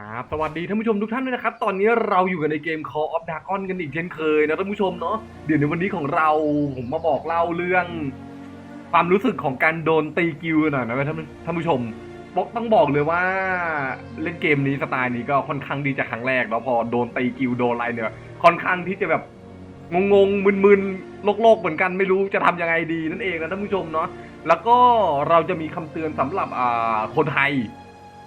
ครับสวัสดีท่านผู้ชมทุกท่านด้วยนะครับ ตอนนี้เราอยู่กันในเกม Call of Dragon กันอีกเช่นเคยนะท่านผู้ชมเนาะเดี๋ยวในวันนี้ของเราผมมาบอกเล่าเรื่อง ความรู้สึกของการโดนตีกิวหน่อยนะท่านท่านผู้ชมบอกต้องบอกเลยว่าเล่นเกมนี้สไตล์นี้ก็ค่อนข้างดีจากครั้งแรกแล้วพอโดนตีกิวโดนอะไรเนี่ยค่อนข้างที่จะแบบงงๆมึนๆโลกๆเหมือนกันไม่รู้จะทำยังไงดีนั่นเองนะท่านผู้ชมเนาะแล้วก็เราจะมีคำเตือนสำหรับคนไทย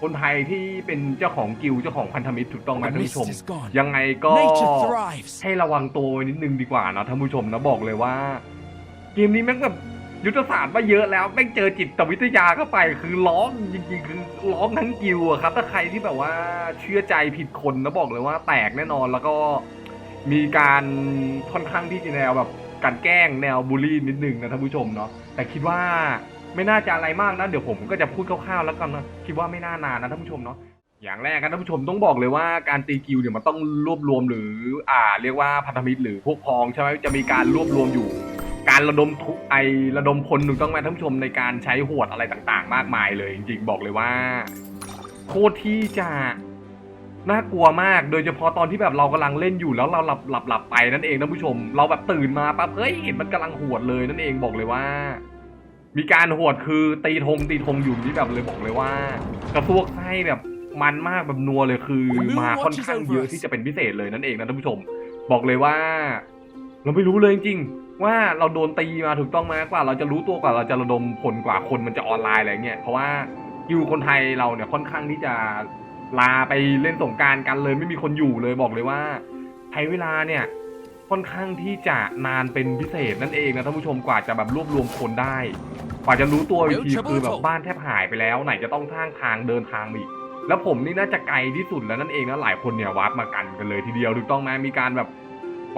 คนไทยที่เป็นเจ้าของกิลด์เจ้าของพันธมิตรถูกต้องไหม The ท่าน mist ผู้ชม is gone. ยังไงก็ Nature thrives. ให้ระวังตัวไว้นิดนึงดีกว่านะท่านผู้ชมนะบอกเลยว่า เกมนี้แม่งแบบยุทธศาสตร์มาเยอะแล้วแม่งเจอจิตวิทยาเข้าไป คือร้องจริงๆคือร้องทั้งกิลด์อะครับ ถ้าใครที่แบบว่าเชื่อใจผิดคนนะบอกเลยว่า แตกแน่นอนแล้วก็มีการค่อนข้างที่จะแนวแบบการแกล้งแนวบูลลี่นิดนึงนะท่านผู้ชมเนาะแต่คิดว่า ไม่น่าจะอะไรมากนะ เดี๋ยวผมก็จะพูดคร่าวๆแล้วกันนะคิดว่าไม่น่านานนะท่านผู้ชมเนาะอย่างแรกนะท่านผู้ชมต้องบอกเลยว่าการตีกิลด์เนี่ยมันต้องรวบรวมหรืออ่า เรียกว่าพันธมิตรหรือพวกพ้องใช่ไหมจะมีการรวบรวมอยู่ การระดมทุกไอระดมพลถูกต้องไหมท่านผู้ชมในการใช้หวดอะไรต่างๆ มากมายเลยจริงๆบอกเลยว่าโคตรที่จะน่ากลัวมาก โดยเฉพาะตอนที่แบบเรากำลังเล่นอยู่แล้วเราหลับหลับหลับไปนั่นเองท่านผู้ชม เราแบบตื่นมาปั๊บเฮ้ยเห็นมันกำลังหวดเลยนั่นเองบอกเลยว่า มีการหวดคือตีธงตีธงอยู่นี่แบบเลยบอกเลยว่า กระซวกไส้แบบมันมากแบบนัวเลยคือมาค่อนข้างเยอะที่จะเป็นพิเศษเลยนั่นเองนะท่านผู้ชม บอกเลยว่า เราไม่รู้เลยจริงๆว่าเราโดนตีมาถูกต้องไหมกว่า เราจะรู้ตัวกว่าเราจะระดมผลกว่าคนมันจะออนไลน์อะไรเงี้ยเพราะว่ากิวคนไทยเราเนี่ยค่อนข้างที่จะลาไปเล่นสงกรารกันเลย ไม่มีคนอยู่เลยบอกเลยว่าใช้เวลาเนี่ย ค่อนข้างที่จะนานเป็นพิเศษนั่นเองนะท่านผู้ชมกว่าจะแบบรวบรวมคนได้กว่าจะรู้ตัวอีกทีคือแบบบ้านแทบหายไปแล้ว ไหนจะต้องสร้างทางเดินทางอีก แล้วผมนี่น่าจะไกลที่สุดแล้วนั่นเองนะหลายคนเนี่ยวาร์ปมากันกันเลยทีเดียวถูกต้องไหมมีการแบบ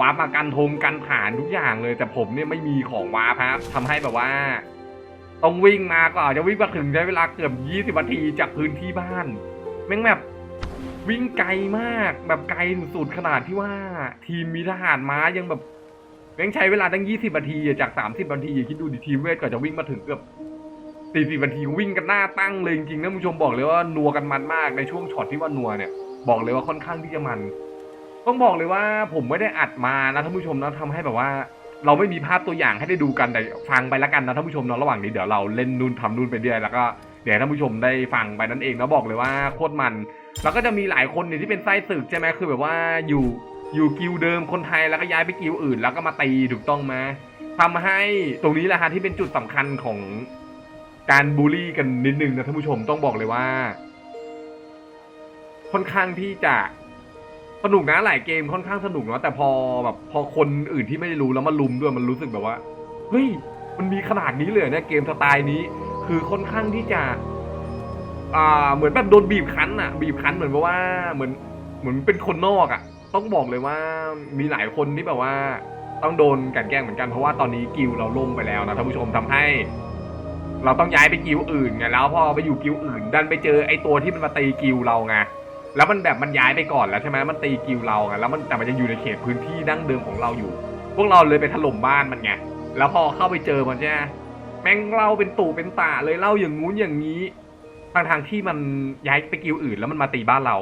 วาร์ปมากันธงกันผ่านทุกอย่างเลย แต่ผมเนี่ยไม่มีของวาร์ปครับทำให้แบบว่า ต้องวิ่งมาก็อาจจะวิ่งมาถึงใช้เวลาเกือบ 20นาทีจากพื้นที่บ้านแม่งแบบ วิ่งไกลมากแบบไกลสุดๆขนาดที่ว่า ทีมมีทหารม้ายังแบบแม่งใช้เวลาตั้ง20นาทีอะจาก30นาทีคิดดูดิทีมเวทก่อนจะวิ่งมาถึงเกือบสี่สิบนาทีวิ่งกันหน้าตั้งเลยจริงๆนะผู้ชมบอกเลยว่านัวกันมันมากในช่วงช็อตที่ว่านัวเนี่ย บอกเลยว่าค่อนข้างที่จะมัน ต้องบอกเลยว่าผมไม่ได้อัดมานะท่านผู้ชมนะทำให้แบบว่า เราไม่มีภาพตัวอย่างให้ได้ดูกันแต่ฟังไปล้วกันนะท่านผู้ชมเนาะระหว่างนี้เดี๋ยวเราเล่นนู่นทำนู่นไปเรื่อยแล้วก็เดี๋ยวท่านผู้ชมได้ฟังไปนั่นเองนะบอกเลยว่าโคตรมัน แล้วก็จะมีหลายคนเนี่ยที่เป็นไส้ศึกใช่ไหมคือแบบว่าอยู่อยู่กิลด์เดิมคนไทยแล้วก็ย้ายไปกิลด์อื่น แล้วก็มาตีถูกต้องไหมทำให้ตรงนี้แหละฮะที่เป็นจุดสำคัญของการบูลลี่กันนิดนึงนะท่านผู้ชมต้องบอกเลยว่า ค่อนข้างที่จะสนุกนะหลายเกมค่อนข้างสนุกเนาะแต่พอแบบพอคนอื่นที่ไม่ได้รู้แล้วมาลุมด้วยมันรู้สึกแบบว่าเฮ้ยมันมีขนาดนี้เลยเนี่ยเกมสไตล์นี้ คือค่อนข้างที่จะ อ่าเหมือนแบบโดนบีบคั้นอะบีบคั้นเหมือนกับว่าเหมือนเหมือนเป็นคนนอกอะต้องบอกเลยว่ามีหลายคนที่แบบว่า ต้องโดนกลันแกล้งเหมือนกันเพราะว่าตอนนี้กิลเราล่มไปแล้วนะท่านผู้ชมทำให้ เราต้องย้ายไปกิลอื่นไงแล้วพอไปอยู่กิลอื่น ดันไปเจอไอ้ตัวที่มันมาตีกิลเราไงแล้วมันแบบมันย้ายไปก่อนแล้วใช่ไหมมันตีกิลเราไงแล้วมันแต่มันยังอยู่ในเขตพื้นที่ดั้งเดิมของเราอยู่ พวกเราเลยไปถล่มบ้านมันไงแล้วพอเข้าไปเจอมันใช่ไหมแม่งเล่าเป็นตู่เป็นตาเลยเล่าอย่างงู้นอย่างนี้ ทางทางที่มันย้ายไปกิลด์อื่นแล้วมันมาตีบ้านเรา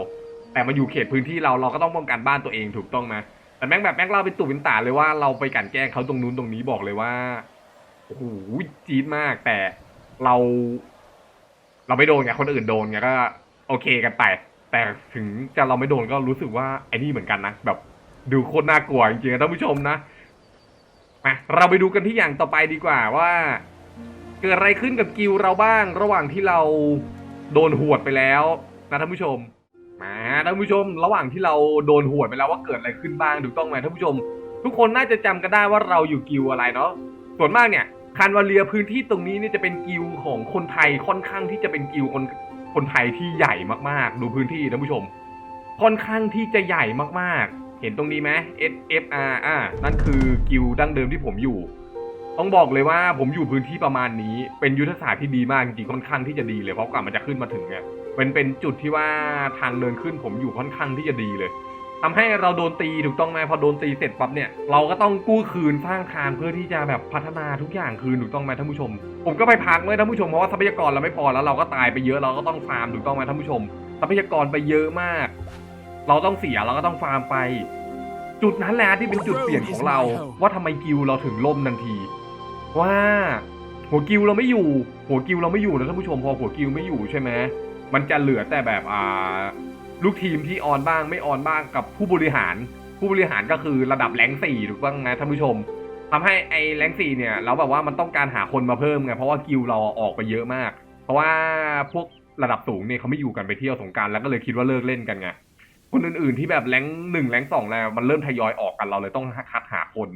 แต่มาอยู่เขตพื้นที่เราเราก็ต้องป้องกันบ้านตัวเองถูกต้องไหมแต่แม่งแบบแม่งเล่าเป็นตู่เป็นตาเลยว่าเราไปกันแกล้งเขาตรงนู้นตรงนี้บอกเลยว่าโอ้โหจี๊ดมาก แต่เรา เราไม่โดนไงคนอื่นโดนไงก็ โอเคกันไปแต่ถึงจะเราไม่โดนก็รู้สึกว่าไอ้นี่เหมือนกันนะแบบ ดูโคตรน่ากลัวจริงๆนะท่านผู้ชมนะมาเราไปดูกันที่อย่างต่อไปดีกว่าว่า เกิดอะไรขึ้นกับกิลเราบ้าง ระหว่างที่เรา โดนหวดไปแล้วนะท่านผู้ชมมาท่านผู้ชม ระหว่างที่เราโดนหวดไปแล้วว่าเกิดอะไรขึ้นบ้างถูกต้องไหมท่านผู้ชม ทุกคนน่าจะจำกันได้ว่าเราอยู่กิลอะไรเนาะส่วนมากเนี่ยคานวาเลียพื้นที่ตรงนี้เนี่ยจะเป็นกิลของคนไทยค่อนข้างที่จะเป็นกิลคนคนไทยที่ใหญ่มากๆ ดูพื้นที่ท่านผู้ชม ค่อนข้างที่จะใหญ่มากๆ เห็นตรงนี้ไหม S F R อ่านั่นคือกิลดั้งเดิมที่ผมอยู่ ต้องบอกเลยว่าผมอยู่พื้นที่ประมาณนี้ เป็นยุทธศาสตร์ที่ดีมากจริงๆค่อนข้างที่จะดีเลยเพราะกว่ามันจะขึ้นมาถึงเนี่ยเป็นเป็นจุดที่ว่าทางเดินขึ้นผมอยู่ค่อนข้างที่จะดีเลยทำให้เราโดนตีถูกต้องไหมพอโดนตีเสร็จปั๊บเนี่ยเราก็ต้องกู้คืนสร้างคานเพื่อที่จะแบบพัฒนาทุกอย่างคืนถูกต้องไหมท่านผู้ชม ผมก็ไปพักเมื่อท่านผู้ชมเพราะว่าทรัพยากรเราไม่พอแล้วเราก็ตายไปเยอะเราก็ต้องฟาร์มถูกต้องไหมท่านผู้ชม ทรัพยากรไปเยอะมาก เราต้องเสียเราก็ต้องฟาร์มไป จุดนั้นแหละที่เป็นจุดเปลี่ยนของเรา ว่าทำไมกิลเราถึงล่มทันที ว่าหัวกิลเราไม่อยู่ หัวกิลเราไม่อยู่นะท่านผู้ชมพอหัวกิลไม่อยู่ใช่ไหมมันจะเหลือแต่แบบอ่าลูกทีมที่ออนบ้างไม่ออนบ้างกับผู้บริหาร ผู้บริหารก็คือระดับแรงสี่ถูกต้องไหมท่านผู้ชมทำให้ไอ้แรงสี่เนี่ยเราแบบว่ามันต้องการหาคนมาเพิ่มไงเพราะว่ากิลเราออกไปเยอะมาก เพราะว่าพวกระดับสูงเนี่ยเขาไม่อยู่กันไปเที่ยวสงการแล้วก็เลยคิดว่าเลิกเล่นกันไงคนอื่นๆที่แบบแรงหนึ่งแรงสองแล้วมันเริ่มทยอยออกกันเราเลยต้องคัดหาคน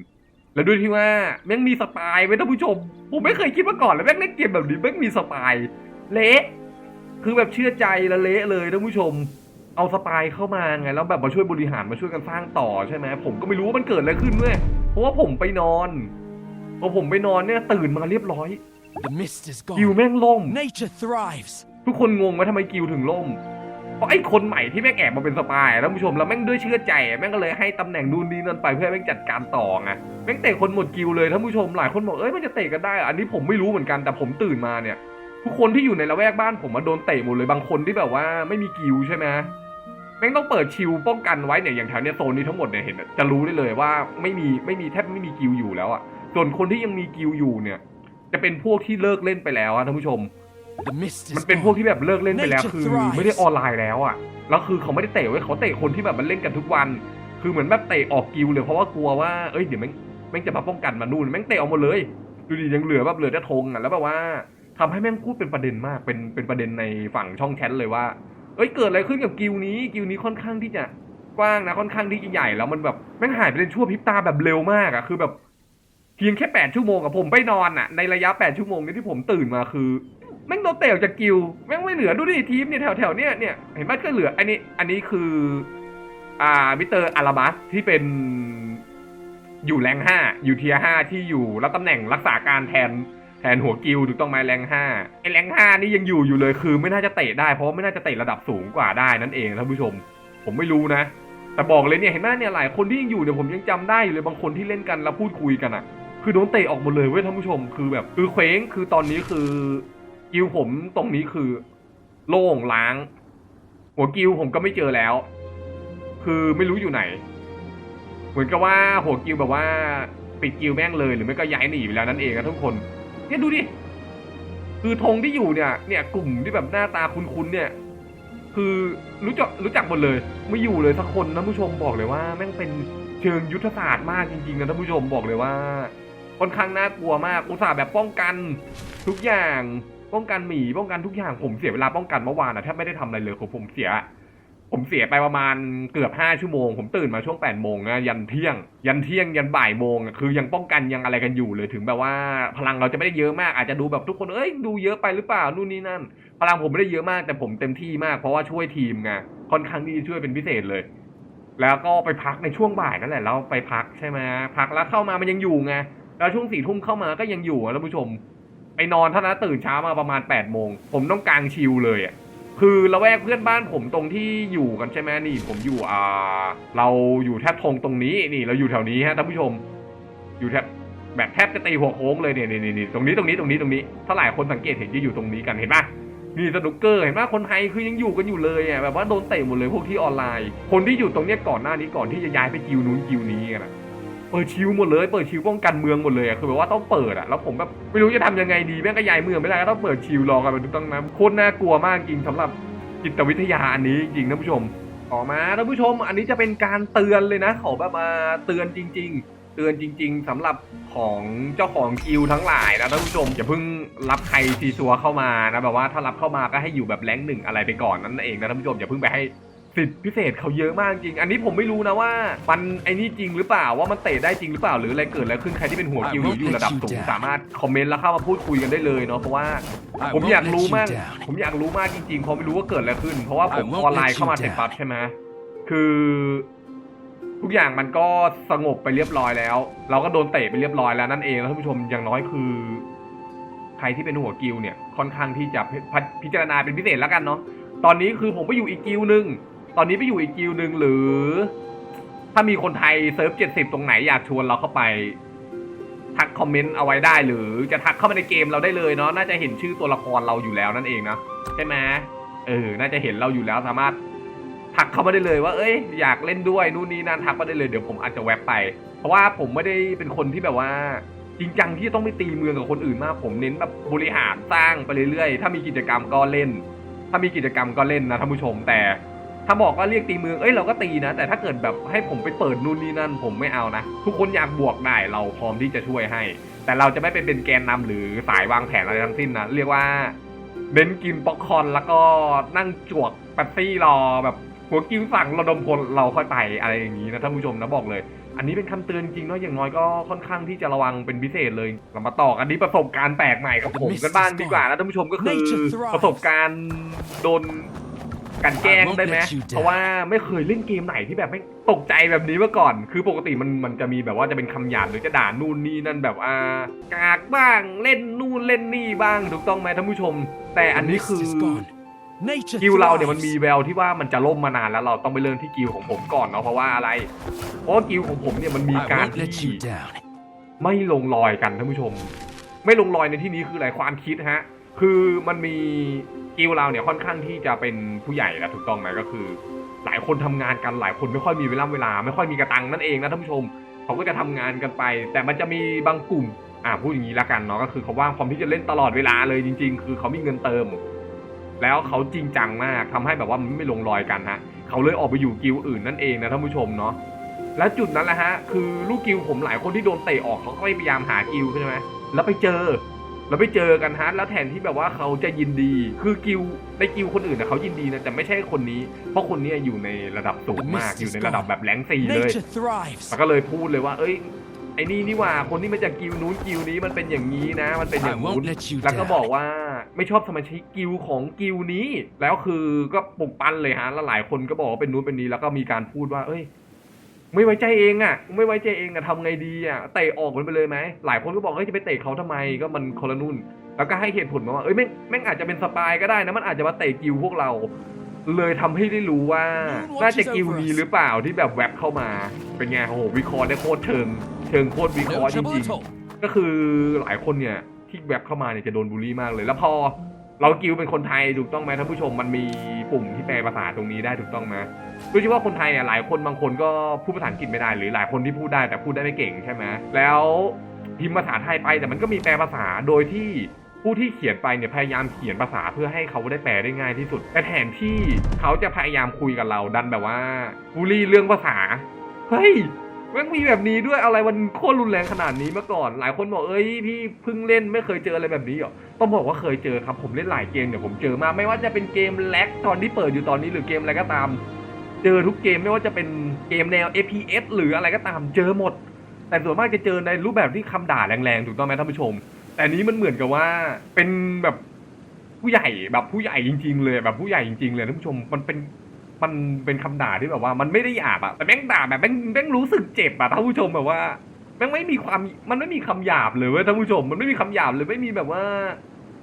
แล้วด้วยที่ว่าแม่งมีสปายไว้ท่านผู้ชม ผมไม่เคยคิดมาก่อนเลยแม่งเล่นเกมแบบนี้แม่งมีสปายเละคือแบบเชื่อใจและเละเลยท่านผู้ชม เอาสปายเข้ามาไงแล้วแบบมาช่วยบริหารมาช่วยกันสร้างต่อใช่ไหมผมก็ไม่รู้ว่ามันเกิดอะไรขึ้นเว้ยเพราะว่าผมไปนอนพอผมไปนอนเนี่ยตื่นมาเรียบร้อย The mist is กิว gone. แม่งล่ม Nature thrives. ทุกคนงงไหมทำไมกิวถึงล่ม เพราะไอ้คนใหม่ที่แม่งแอบมาเป็นสปายท่านผู้ชมแล้วแม่งด้วยเชื่อใจแม่งก็เลยให้ตำแหน่งนู่นนี่นั่นไปเพื่อแม่งจัดการต่อไงแม่งเตะคนหมดกิวเลยท่านผู้ชมหลายคนบอกเอ้ยมันจะเตะกันได้อะอันนี้ผมไม่รู้เหมือนกันแต่ผมตื่นมาเนี่ยทุกคนที่อยู่ในละแวกบ้านผมมาโดนเตะหมดเลยบางคนที่แบบว่าไม่มีกิวใช่ไหมแม่งต้องเปิดชิวป้องกันไว้เนี่ยอย่างแถวเนี้ยโซนนี้ทั้งหมดเนี่ยเห็นจะรู้ได้เลยว่าไม่มีไม่มีแทบไม่มีกิวอยู่แล้วอะส่วนคนที่ยังมีกิวอยู่เนี่ย จะเป็นพวกที่เลิกเล่นไปแล้วท่านผู้ชม มัน is เป็นพวก gone. ที่แบบเลิกเล่นไปแล้ว Nature คือ thrives ไม่ได้ออนไลน์แล้วอะแล้วคือเขาไม่ได้เตะไว้ยเขาเตะคนที่แบบมันเล่นกันทุกวัน คือเหมือนแบบเตะออกกิวเลยเพราะว่ากลัวว่าเอ้ยเดี๋ยวแม่งแม่งจะมาป้องกันมานู่นแม่งเตะออกหมดเลยดูดิยังเหลือแบบเหลือแต่ธงอะแล้วแบบว่าทำให้แม่งพูดเป็นประเด็นมากเป็นเป็นประเด็นในฝั่งช่องแชทเลยว่า เอ้ยเกิดอะไรขึ้นกับกิวนี้กิวนี้ค่อนข้างที่จะกว้างนะค่อนข้างที่จะใหญ่แล้วมันแบบแม่งหายไปเป็นชั่วพริบตาแบบเร็วมากอะคือแบบเพียงแค่แปดชั่วโมงกับผมไปนอนอะในระยะแปดชั่วโมงนี้ที่ผมตื่นมาคือ แม่งโดนเตะออกจากกิลแม่งไม่เหลือดูดิทีมเนี่ยแถวแถวเนี่ยเนี่ยเห็นไหมก็เหลืออันนี้อันนี้คืออ่ามิสเตอร์อาราบัสที่เป็นอยู่แรงห้าอยู่เทียห้าที่อยู่รับตำแหน่งรักษาการแทนแทนหัวกิลถูกต้องไหมแรงห้าไอแรงห้านี่ยังอยู่อยู่เลยคือ ไม่น่าจะเตะได้เพราะไม่น่าจะเตะระดับสูงกว่าได้นั่นเองท่านผู้ชม ผมไม่รู้นะ แต่บอกเลยเนี่ยเห็นไหมเนี่ยหลายคนที่ยังอยู่เนี่ยผมยังจำได้อยู่เลยบางคนที่เล่นกันแล้วพูดคุยกันอะคือโดนเตะออกหมดเลยเว้ยท่านผู้ชมคือแบบคือเคว้งคือตอนนี้คือ กิวผมตรงนี้คือ โล่งล้าง หัวกิวผมก็ไม่เจอแล้ว คือไม่รู้อยู่ไหน เหมือนกับว่าหัวกิวแบบว่า ปิดกิวแม่งเลยหรือไม่ก็ย้ายหนีไปแล้วนั่นเองนะทุกคนเนี่ยดูดิคือธงที่อยู่เนี่ย เนี่ยกลุ่มที่แบบหน้าตาคุ้นๆเนี่ย คือรู้จักรู้จักหมดเลย ไม่อยู่เลยสักคนนะผู้ชมบอกเลยว่าแม่งเป็นเชิงยุทธศาสตร์มากจริงๆนะท่านผู้ชมบอกเลยว่าค่อนข้างน่ากลัวมากอุตส่าห์แบบป้องกันทุกอย่าง ป้องกันหมีป้องกันทุกอย่างผมเสียเวลาป้องกันเมื่อวานอะแทบไม่ได้ทำอะไรเลยผมผมเสีย ผมเสียไปประมาณเกือบห้าชั่วโมง ผมตื่นมาช่วงแปดโมงนะยันเที่ยง ยันเที่ยงยันบ่ายโมงอะคือยังป้องกันยังอะไรกันอยู่เลยถึงแบบว่า พลังเราจะไม่ได้เยอะมากอาจจะดูแบบทุกคนเอ้ยดูเยอะไปหรือเปล่านู่นนี่นั่น พลังผมไม่ได้เยอะมากแต่ผมเต็มที่มากเพราะว่าช่วยทีมไงค่อนข้างที่จะช่วยเป็นพิเศษเลย แล้วก็ไปพักในช่วงบ่ายนั่นแหละแล้วไปพักใช่ไหมพักแล้วเข้ามามันยังอยู่ไงแล้วช่วงสี่ทุ่มเข้ามาก็ยังอยู่อะท่านผู้ชม ไปนอนเท่านั้นตื่นเช้ามาประมาณ8ปดโมงผมต้องกางชิลเลยอะคือละแวกเพื่อนบ้านผมตรงที่อยู่กันใช่ไหมนี่ ผมอยู่อ่า เราอยู่แทบทงตรงนี้นี่เราอยู่แถวนี้ฮะท่านผู้ชม อยู่แทบแบบแทบจะตีหัวโค้งเลยเนี่ยนี่นี่ตรงนี้ตรงนี้ตรงนี้ตรงนี้ถ้าหลายคนสังเกตเห็นจะอยู่ตรงนี้กันเห็นปะนี่สนุกเกอร์เห็นปะคนไทยคือยังอยู่กันอยู่เลยอะแบบว่าโดนเตะหมดเลยพวกที่ออนไลน์ คนที่อยู่ตรงเนี้ยก่อนหน้านี้ก่อนที่จะย้ายไปกิวนู้นกิวนี้กันอะ เปิดชิวหมดเลยเปิดชิวป้องกันเมืองหมดเลยอะคือแบบว่าต้องเปิดอะแล้วผมแบบไม่รู้จะทำยังไงดีแม่งก็ย้ายเมืองไม่ได้ก็ต้องเปิดชิวรอกันไปทุกตั้งนั้นโคตรน่ากลัวมากจริงสำหรับจิตวิทยาอันนี้จริงท่านผู้ชมต่อมาท่านผู้ชม อันนี้จะเป็นการเตือนเลยนะขอแบบมาเตือนจริง ๆเตือนจริง ๆสำหรับของเจ้าของกิวทั้งหลายนะท่านผู้ชมอย่าเพิ่งรับใครซีซัวเข้ามานะแบบว่าถ้ารับเข้ามาก็ให้อยู่แบบแรงหนึ่งอะไรไปก่อนนั่นเองนะท่านผู้ชมอย่าเพิ่งไปให้ สิทธิพิเศษเขาเยอะมากจริง อันนี้ผมไม่รู้นะว่า มันไอ้นี่จริงหรือเปล่าว่ามันเตะได้จริงหรือเปล่าหรืออะไรเกิดแล้วขึ้นใครที่เป็นหัวกิวหรืออยู่ระดับสูงสามารถคอมเมนต์แล้วเข้ามาพูดคุยกันได้เลยเนาะเพราะว่า I ผม won't อยาก let รู้ you มาก down. ผมอยากรู้มากจริงๆเพราะไม่รู้ว่าเกิดอะไรขึ้น เพราะว่าผม I won't ออนไลน์ let you เข้ามาเสร็จปั๊บ down ใช่ไหมคือทุกอย่างมันก็สงบไปเรียบร้อยแล้ว เราก็โดนเตะไปเรียบร้อยแล้วนั่นเองแล้วท่านผู้ชมอย่างน้อยคือ ใครที่เป็นหัวกิลเนี่ยค่อนข้างที่จะพิพพิจารณาเป็นพิเศษแล้วกันเนาะตอนนี้คือผมไปอยู่อีกกิลหนึ่ง ตอนนี้ไปอยู่อีกกิลหนึ่งหรือ ถ้ามีคนไทยเซิร์ฟเจ็ดสิบตรงไหนอยากชวนเราเข้าไป ทักคอมเมนต์เอาไว้ได้หรือจะทักเข้ามาในเกมเราได้เลยเนาะน่าจะเห็นชื่อตัวละครเราอยู่แล้วนั่นเองนะใช่ไหมเเออ น่าจะเห็นเราอยู่แล้วสามารถทักเข้ามาได้เลยว่า เอ้ย อยากเล่นด้วยนู่นนี่นั่นทักมาได้เลยเดี๋ยวผมอาจจะแวบไป เพราะว่าผมไม่ได้เป็นคนที่แบบว่า จริงจังที่จะต้องไปตีเมืองกับคนอื่นมาก ผมเน้นแบบบริหารสร้างไปเรื่อยๆ ถ้ามีกิจกรรมก็เล่น ถ้ามีกิจกรรมก็เล่นนะท่านผู้ชมแต่ ถ้าบอกว่าเรียกตีเมืองเอ้ยเราก็ตีนะ แต่ถ้าเกิดแบบให้ผมไปเปิดนู่นนี่นั่น ผมไม่เอานะ ทุกคนอยากบวกได้เราพร้อมที่จะช่วยให้ แต่เราจะไม่เป็นเป็นแกนนำหรือสายวางแผนอะไรทั้งสิ้นนะ เรียกว่าเน้นกินป๊อปคอร์นแล้วก็นั่งจวกแป๊บซี่รอแบบหัวกิ้วสั่งระดมพลเราค่อยไปอะไรอย่างนี้นะท่านผู้ชมนะบอกเลย อันนี้เป็นคำเตือนจริงเนาะอย่างน้อยก็ค่อนข้างที่จะระวังเป็นพิเศษเลยเรามาต่อกันนี้ประสบการณ์แปลกใหม่กับผมกันบ้างดีกว่านะท่านผู้ชมก็คือ Nature thrives ประสบการณ์โดน กันแกล้ง I won't ได้ไหม let you down เพราะว่าไม่เคยเล่นเกมไหนที่แบบไม่ตกใจแบบนี้มาก่อน คือปกติมันมันจะมีแบบว่าจะเป็นคำหยาบหรือจะด่านู่นนี่นั่นแบบอ่ากากบ้างเล่นนู่นเล่นนี่บ้างถูกต้องไหมท่านผู้ชม แต่อัน The นี้ mist คือ is gone. Nature กิลเราเนี่ยมันมี thrives. แววที่ว่ามันจะล่มมานานแล้วเราต้องไปเริ่มที่กิลของผมก่อนเนาะเพราะว่าอะไร เพราะว่ากิลของผมเนี่ยมันมี I การ won't let ที่ you down. ไม่ลงรอยกันท่านผู้ชม ไม่ลงรอยในที่นี้คืออะไรความคิดฮะ คือมันมีกิลเราเนี่ยค่อนข้างที่จะเป็นผู้ใหญ่แล้วถูกต้องไหมก็คือ หลายคนทำงานกันหลายคนไม่ค่อยมีเวลาเวลา ไม่ค่อยมีกระตังนั่นเองนะท่านผู้ชมเขาก็จะทำงานกันไป แต่มันจะมีบางกลุ่ม อ่าพูดอย่างนี้ละกันเนาะก็คือเขาว่างพร้อมที่จะเล่นตลอดเวลาเลยจริง ๆ คือเขามีเงินเติม แล้วเขาจริงจังมากทำให้แบบว่ามันไม่ลงรอยกันฮะเขาเลยออกไปอยู่กิลอื่นนั่นเองนะท่านผู้ชมเนาะและจุดนั้นแหละฮะคือลูกกิลผมหลายคนที่โดนเตะออกเขาก็พยายามหากิลใช่ไหมแล้วไปเจอ แล้วไปเจอกันฮะแล้วแทนที่แบบว่าเขาจะยินดี คือกิลในกิลคนอื่นนะเขายินดีนะแต่ไม่ใช่คนนี้ เพราะคนนี้อยู่ในระดับสูงมากอยู่ในระดับแบบแรงสี่เลย Nature thrives. มันก็เลยพูดเลยว่า เอ้ยไอ้นี่นี่หว่าคนที่มาจากกิลนู้นกิลนี้มันเป็นอย่างนี้นะ มันเป็นอ I ย่างนู้น won't let you แล้วก็บอก down. ว่าไม่ชอบสมาชิกกิลของกิลนี้ แล้วคือก็ปลุกปั้นเลยฮะแล้วหลายคนก็บอกว่าเป็นนู้นเป็นนี้แล้วก็มีการพูดว่า เอ้ย ไม่ไว้ใจเองอะไม่ไว้ใจเองอะทำไงดีอะเตะออกมันไปเลยไหมหลายคนก็บอกเอ้ยจะไปเตะเขาทำไมก็มันคนละนุ่น แล้วก็ให้เหตุผลมาว่าเอ้ยแม่งแม่งอาจจะเป็นสปายก็ได้นะมันอาจจะมาเตะกิลพวกเรา เลยทำให้ได้รู้ว่าน่าจะกิลนี้หรือเปล่าที่แบบแวบเข้ามาเป็นไงโอ้โหวิเคราะห์ได้โคตรเชิงเชิงโคตรวิเคราะ No ห์จ trouble ริง at all. ๆก็คือหลายคนเนี่ยที่แวบเข้ามาเนี่ยจะโดนบูลลี่มากเลยแล้วพอ เรากิลเป็นคนไทยถูกต้องไหมท่านผู้ชมมันมีปุ่มที่แปลภาษาตรงนี้ได้ถูกต้องไหมโดยเฉพาคนไทยเนี่ยหลายคนบางคนก็พูดภาษาอังกฤษไม่ได้หรือหลายคนที่พูดได้แต่พูดได้ไม่เก่งใช่ไหมแล้วพิมพ์ภาษาไทยไปแต่มันก็มีแปลภาษาโดยที่ผู้ที่เขียนไปเนี่ยพยายามเขียนภาษาเพื่อให้เขาได้แปลได้ง่ายที่สุด แต่แทนที่เขาจะพยายามคุยกับเราดันแบบว่าบูลลี่เรื่องภาษาเฮ้ย แม่งมีแบบนี้ด้วยอะไรมันโคตรรุนแรงขนาดนี้มาก่อน หลายคนบอกเอ้ยพี่เพิ่งเล่นไม่เคยเจออะไรแบบนี้หรอต้องบอกว่าเคยเจอครับผมเล่นหลายเกมเนี่ยผมเจอมาไม่ว่าจะเป็นเกมแล็กตอนที่เปิดอยู่ตอนนี้หรือเกมอะไรก็ตาม เจอทุกเกมไม่ว่าจะเป็นเกมแนว FPS หรืออะไรก็ตามเจอหมด แต่ส่วนมากจะเจอในรูปแบบที่คำด่าแรงๆถูกต้องไหมท่านผู้ชม แต่อันนี้มันเหมือนกับว่าเป็นแบบผู้ใหญ่แบบผู้ใหญ่จริง ๆ เลยแบบผู้ใหญ่จริงๆเลยท่านผู้ชมมันเป็น มันเป็นคำด่าที่แบบว่ามันไม่ได้หยาบอะแต่แม่งด่าแบบแม่งแม่งรู้สึกเจ็บอะท่านผู้ชมแบบว่าแม่งไม่มีความมันไม่มีคำหยาบเลยเว้ยท่านผู้ชม มันไม่มีคำหยาบเลยไม่มีแบบว่า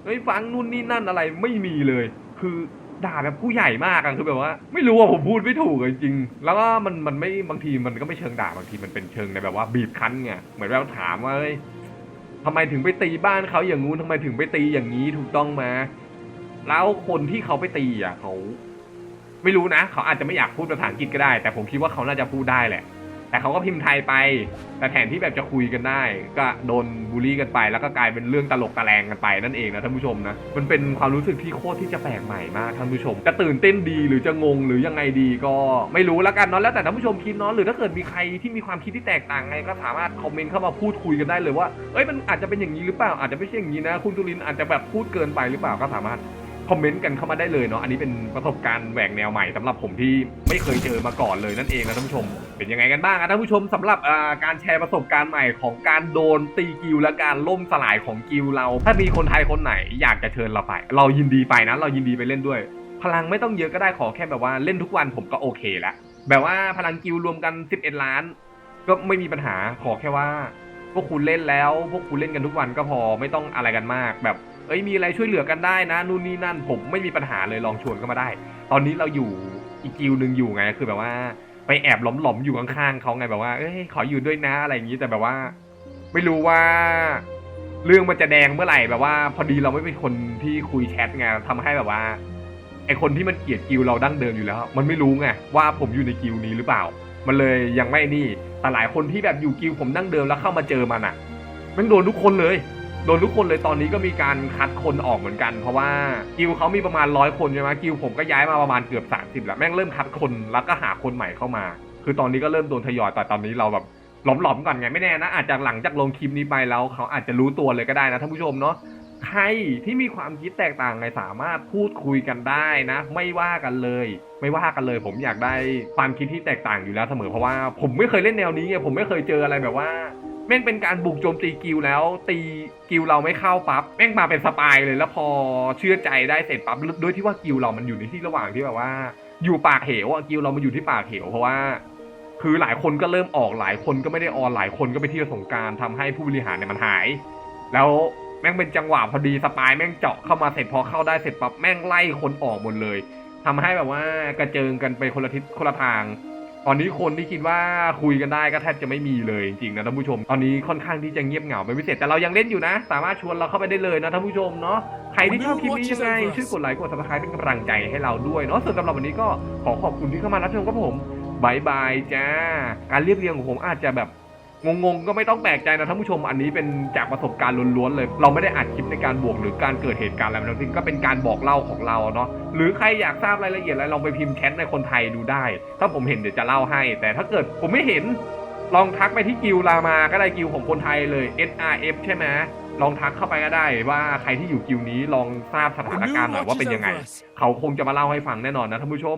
เฮ้ยฟังนู่นนี่นั่นอะไรไม่มีเลย คือด่าแบบผู้ใหญ่มากอะคือแบบว่า ไม่รู้ว่าผมพูดไม่ถูกจริงแล้วก็มันมันไม่บางทีมันก็ไม่เชิงด่าบางทีมันเป็นเชิงในแบบว่าบีบคั้นไงเหมือนเราถามว่าเฮ้ยทำไมถึงไปตีบ้านเขาอย่างงู้นทำไมถึงไปตีอย่างนี้ถูกต้องไหมแล้วคนที่เขาไปตีอะเขา ไม่รู้นะ เขาอาจจะไม่อยากพูดภาษาอังกฤษก็ได้ แต่ผมคิดว่าเขาน่าจะพูดได้แหละ แต่เขาก็พิมพ์ไทยไป แต่แทนที่แบบจะคุยกันได้ ก็โดนบูลลี่กันไป แล้วก็กลายเป็นเรื่องตลกตะแลงกันไปนั่นเองนะท่านผู้ชมนะ มันเป็นความรู้สึกที่โคตรที่จะแปลกใหม่มากท่านผู้ชม จะตื่นเต้นดีหรือจะงงหรือยังไงดีก็ไม่รู้แล้วกันเนาะ แล้วแต่ท่านผู้ชมคิดเนาะ หรือถ้าเกิดมีใครที่มีความคิดที่แตกต่างไงก็สามารถคอมเมนต์เข้ามาพูดคุยกันได้เลยว่า เอ้ยมันอาจจะเป็นอย่างนี้หรือเปล่า อาจจะไม่ใช่อย่างนี้นะ คุณตุลินอาจจะแบบพูดเกินไปหรือเปล่าก็สามารถ คอมเมนต์กันเข้ามาได้เลยเนาะอันนี้เป็นประสบการณ์แหวกแนวใหม่สำหรับผมที่ไม่เคยเจอมาก่อนเลยนั่นเองนะท่านผู้ชม เป็นยังไงกันบ้างอะท่านผู้ชมสำหรับการแชร์ประสบการณ์ใหม่ของการโดนตีกิลและการล่มสลายของกิลเรา ถ้ามีคนไทยคนไหนอยากจะเชิญเราไป เรายินดีไปนะเรายินดีไปเล่นด้วย พลังไม่ต้องเยอะก็ได้ขอแค่แบบว่าเล่นทุกวันผมก็โอเคล้วแบบว่าพลังกิลรวมกัน 11 ล้าน ก็ไม่มีปัญหาขอแค่ว่าพวกคุณเล่นแล้ว พวกคุณเล่นกันทุกวันก็พอไม่ต้องอะไรกันมากแบบ เอ้ยมีอะไรช่วยเหลือกันได้นะนู่นนี่นั่น ผมไม่มีปัญหาเลยลองชวนก็มาได้ ตอนนี้เราอยู่อีกกิวหนึ่งอยู่ไงคือแบบว่า ไปแอบหลอมๆอยู่ข้างๆเขาไงแบบว่าเอ้ยขออยู่ด้วยนะอะไรอย่างนี้แต่แบบว่า ไม่รู้ว่า เรื่องมันจะแดงเมื่อไหร่แบบว่า พอดีเราไม่เป็นคนที่คุยแชทไงทำให้แบบว่าไอคนที่มันเกลียดกิลเราดั้งเดิมอยู่แล้ว มันไม่รู้ไงว่าผมอยู่ในกิลนี้หรือเปล่า มันเลยยังไม่นี่แต่หลายคนที่แบบอยู่กิลผมดั้งเดิมแล้วเข้ามาเจอมันอะมันโดนทุกคนเลย โดนทุกคนเลยตอนนี้ก็มีการคัดคนออกเหมือนกัน เพราะว่ากิลเขามีประมาณร้อยคนใช่ไหมกิลผมก็ย้ายมาประมาณเกือบ 30 แล้วแม่งเริ่มคัดคนแล้วก็หาคนใหม่เข้ามา คือตอนนี้ก็เริ่มโดนทยอยแต่ตอนนี้เราแบบหลอมๆก่อนไงไม่แน่นะอาจจะหลังจากลงคลิปนี้ไปแล้วเขาอาจจะรู้ตัวเลยก็ได้นะท่านผู้ชมเนาะใครที่มีความคิดแตกต่างไงสามารถพูดคุยกันได้นะ ไม่ว่ากันเลย ไม่ว่ากันเลย ผมอยากได้ความคิดที่แตกต่างอยู่แล้วเสมอเพราะว่า ผมไม่เคยเล่นแนวนี้ไงผมไม่เคยเจออะไรแบบว่า แม่งเป็นการบุกโจมตีกิลแล้ว ตีกิลเราไม่เข้าปั๊บแม่งมาเป็นสปายเลยแล้วพอเชื่อใจได้เสร็จปั๊บด้วยที่ว่ากิลเรามันอยู่ในที่ระหว่างที่แบบว่า อยู่ปากเหวอะกิลเรามันอยู่ที่ปากเหวเพราะว่า คือหลายคนก็เริ่มออกหลายคนก็ไม่ได้ออนหลายคนก็ไปเที่ยวสงการทำให้ผู้บริหารเนี่ยมันหาย แล้วแม่งเป็นจังหวะพอดีสปายแม่งเจาะเข้ามาเสร็จพอเข้าได้เสร็จปั๊บแม่งไล่คนออกหมดเลยทำให้แบบว่ากระเจิงกันไปคนละทิศคนละทาง ตอนนี้คนที่คิดว่าคุยกันได้ก็แทบจะไม่มีเลยจริงๆนะท่านผู้ชม ตอนนี้ค่อนข้างที่จะเงียบเหงาเป็นพิเศษแต่เรายังเล่นอยู่นะ สามารถชวนเราเข้าไปได้เลยนะท่านผู้ชมเนาะใครที่ชอบคลิปนี้ยังไงช่วยกดไลค์กดซับสไครป์เป็นกำลังใจให้เราด้วยเนาะส่วนสำหรับวันนี้ก็ขอขอบคุณที่เข้ามารับชมครับผมบายบายจ้า การเรียบเรียงของผมอาจจะแบบ งงๆก็ไม่ต้องแปลกใจนะท่านผู้ชมอันนี้เป็นจากประสบการณ์ล้วนๆเลย เราไม่ได้อัดคลิปในการบวกหรือการเกิดเหตุการณ์อะไรทั้งสิ้นก็เป็นการบอกเล่าของเราเนาะหรือใครอยากทราบรายละเอียดอะไรลองไปพิมพ์แชทในคนไทยดูได้ ถ้าผมเห็นเดี๋ยวจะเล่าให้ แต่ถ้าเกิดผมไม่เห็นลองทักไปที่กิลลามาก็ได้กิลของคนไทยเลย SRF ใช่ไหมลองทักเข้าไปก็ได้ว่าใครที่อยู่กิลนี้ลองทราบสถานการณ์หน่อยว่าเป็นยังไง เขาคงจะมาเล่าให้ฟังแน่นอนนะท่านผู้ชม